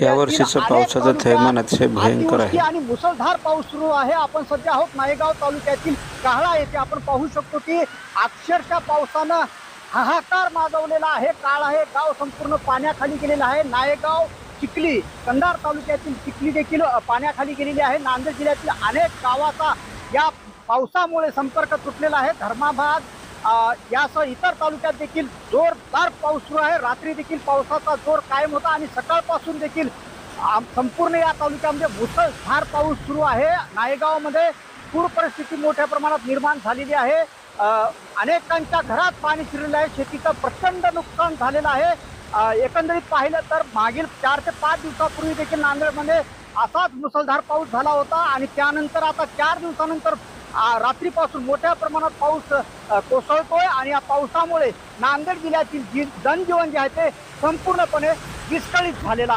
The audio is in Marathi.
यावर्षीचं पावसाचं थैमान अतिशय भयंकर आहे. आणि मुसळधार पाऊस सुरू आहे. आपण सध्या आहोत नायगाव तालुक्यातील काहळा येथे. आपण पाहू शकतो की अक्षरशः पावसानं हाहाकार माजवलेला आहे. काळ आहे. गाव संपूर्ण पाण्याखाली गेलेलं आहे. नायगाव चिखली कंधार तालुक्यातील चिखली देखील पाण्याखाली गेलेली आहे. नांदेड जिल्ह्यातील अनेक गावाचा या पावसामुळे संपर्क तुटलेला आहे. धर्माबाद यासह इतर तालुक्यात देखील जोरदार पाऊस सुरू आहे. रात्री देखील पावसाचा जोर कायम होता आणि सकाळपासून देखील आम- संपूर्ण या तालुक्यामध्ये मुसळधार पाऊस सुरू आहे. नायगावमध्ये पूर परिस्थिती मोठ्या प्रमाणात निर्माण झालेली आहे. अनेकांच्या घरात पाणी शिरलेलं आहे. शेतीचं प्रचंड नुकसान झालेलं आहे. एकंदरीत पाहिलं तर मागील चार ते पाच दिवसापूर्वी देखील नांदेडमध्ये असाच मुसळधार पाऊस झाला होता आणि त्यानंतर आता चार दिवसानंतर रात्रीपासून मोठ्या प्रमाणात पाऊस कोसळतोय आणि या पावसामुळे नांदेड जिल्ह्यातील जी जनजीवन जे आहे ते संपूर्णपणे विस्कळीत झालेलं आहे